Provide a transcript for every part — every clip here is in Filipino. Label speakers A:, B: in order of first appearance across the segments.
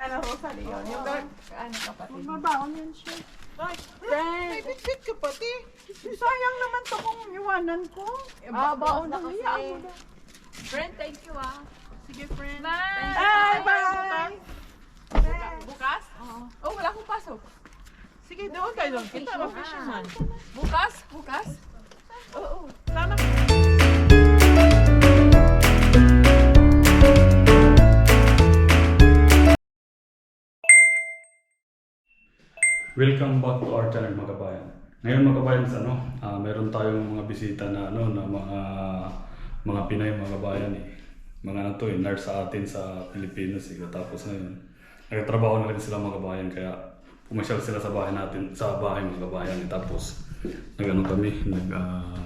A: Ano, Rosalie, yun. Yung ano kapatid.
B: Mabaon yan siya. May
A: friend.
B: bitbit ka pati. Sayang naman to kung iwanan ko.
A: Ah, baon na
C: kasi. Friend, thank you ah.
B: Sige, friend.
C: Bye!
A: Bye, bye.
C: Bukas? Oh, wala akong pasok.
B: Sige, doon kayo doon. Kita ba fisherman?
C: Bukas? Bukas?
B: Oo. Sana
D: Welcome back to our channel mga kabayan. Ngayon mga kabayan, ano, ah, meron tayong mga bisita na ano na mga mga Pinay mga kabayan eh. Mga ano to eh, nurse sa atin sa Pilipinas eh. Tapos ngayon, nagtatrabaho na rin sila mga kabayan kaya pumasyal sila sa bahay natin, sa bahay mga kabayan eh. Tapos nagano kami, nag ah,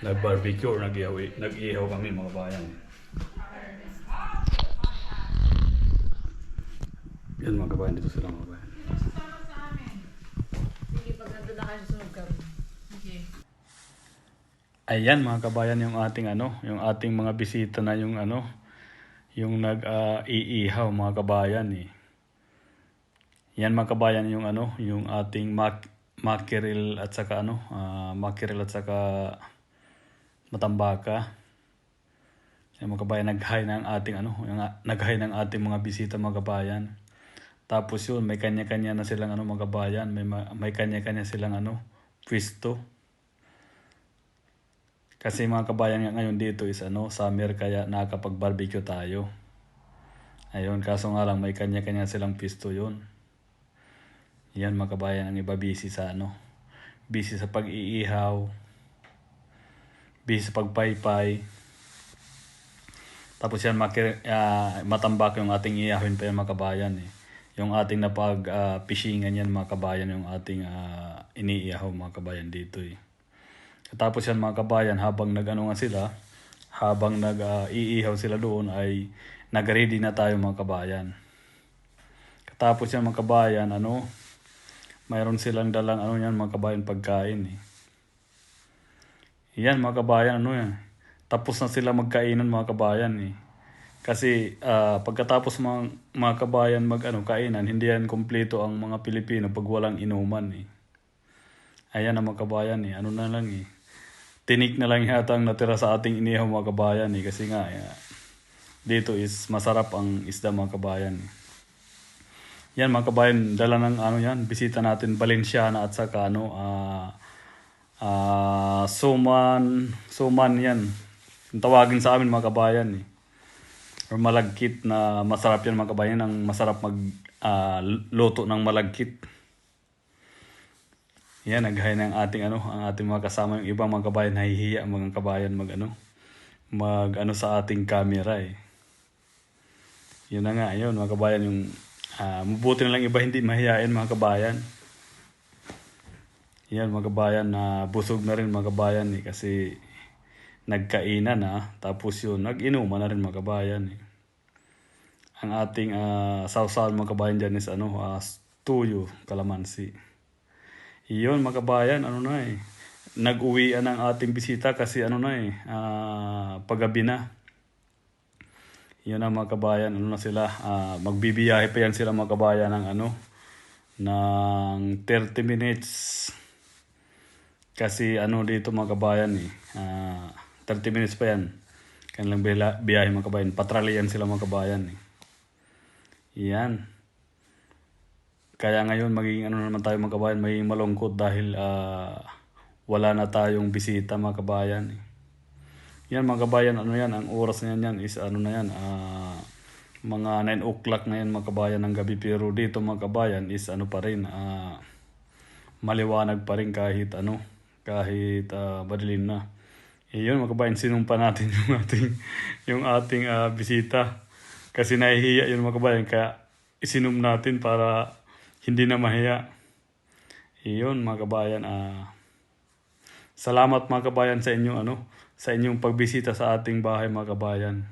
D: nag-barbecue or nag-ihaw, nag-ihaw kami mga kabayan. Yan mga kabayan, dito sila mga kabayan.
C: Sige, pag nandun na kayo susunod kami. Sige.
D: Ayan mga kabayan yung ating ano, yung ating mga bisita na yung ano, yung nag ah, iihaw mga kabayan eh. Yan mga kabayan yung ano, yung ating mak mackerel at saka ano, ah, mackerel at saka matambaka. Yan mga kabayan, nag-high ng ating ano, yung, nag-high ng ating mga bisita mga kabayan. Tapos yun, may kanya-kanya na silang ano mga kabayan, may ma- may kanya-kanya silang ano, pwesto. Kasi mga kabayan nga ngayon dito is ano, summer kaya nakakapag-barbecue tayo. Ayun, kaso nga lang may kanya-kanya silang pisto yun. Yan mga kabayan ang iba busy sa ano, busy sa pag-iihaw, busy sa pagpaypay. Tapos yan makir, ah, matambak yung ating iihawin pa yan mga kabayan eh. Yung ating napag ah, pishingan yan mga kabayan yung ating ah, iniihaw mga kabayan dito eh. Tapos yan mga kabayan, habang nag-ano nga sila, habang nag-iihaw sila doon ay nag-ready na tayo mga kabayan. Tapos yan mga kabayan, ano, mayroon silang dalang ano yan mga kabayan pagkain eh. Yan mga kabayan, ano yan. Tapos na sila magkainan mga kabayan eh. Kasi ah, pagkatapos mga, mga kabayan mag ano, kainan, hindi yan kumpleto ang mga Pilipino pag walang inuman eh. Ayan ang mga kabayan eh. Ano na lang eh. Tinik na lang yata ang natira sa ating inihaw mga kabayan eh. Kasi nga, eh, dito is masarap ang isda mga kabayan. Yan mga kabayan, dala ng ano yan, bisita natin Valenciana at saka ano, ah ah suman, suman yan. Tawagin sa amin mga kabayan eh. Or malagkit na masarap yan mga kabayan, ang masarap mag ah, luto ng malagkit. Yan, naghay ng ating ano, ang ating mga kasama yung ibang mga kabayan nahihiya ang mga kabayan mag ano, mag ano sa ating camera eh. Yun na nga, yun mga kabayan yung ah, mabuti na lang iba hindi mahihain mga kabayan. Yan mga kabayan na busog na rin mga kabayan eh kasi nagkainan na tapos yun nag-inuman na rin mga kabayan eh. Ang ating uh, sausawan mga kabayan dyan is ano, ah, tuyo, kalamansi. Iyon mga kabayan, ano na eh. Nag-uwian ang ating bisita kasi ano na eh, ah, paggabi na. Yun na mga kabayan, ano na sila, ah, magbibiyahe pa yan sila mga kabayan ng ano, ng 30 minutes. Kasi ano dito mga kabayan eh, ah, 30 minutes pa yan. Kanilang biyahe mga kabayan, patrali yan sila mga kabayan eh. Yan. Kaya ngayon magiging ano naman tayo mga kabayan, magiging malungkot dahil ah, wala na tayong bisita mga kabayan. Yan mga kabayan, ano yan, ang oras na yan, yan is ano na yan, ah, mga 9 o'clock na yan mga kabayan ng gabi. Pero dito mga kabayan is ano pa rin, ah, maliwanag pa rin kahit ano, kahit ah, madilim na. Eh, yun mga kabayan, sinumpa natin yung ating, yung ating ah, bisita. Kasi nahihiya yun mga kabayan, kaya isinum natin para hindi na mahiya. Iyon mga kabayan, ah salamat mga kabayan sa inyong ano, sa inyong pagbisita sa ating bahay mga kabayan.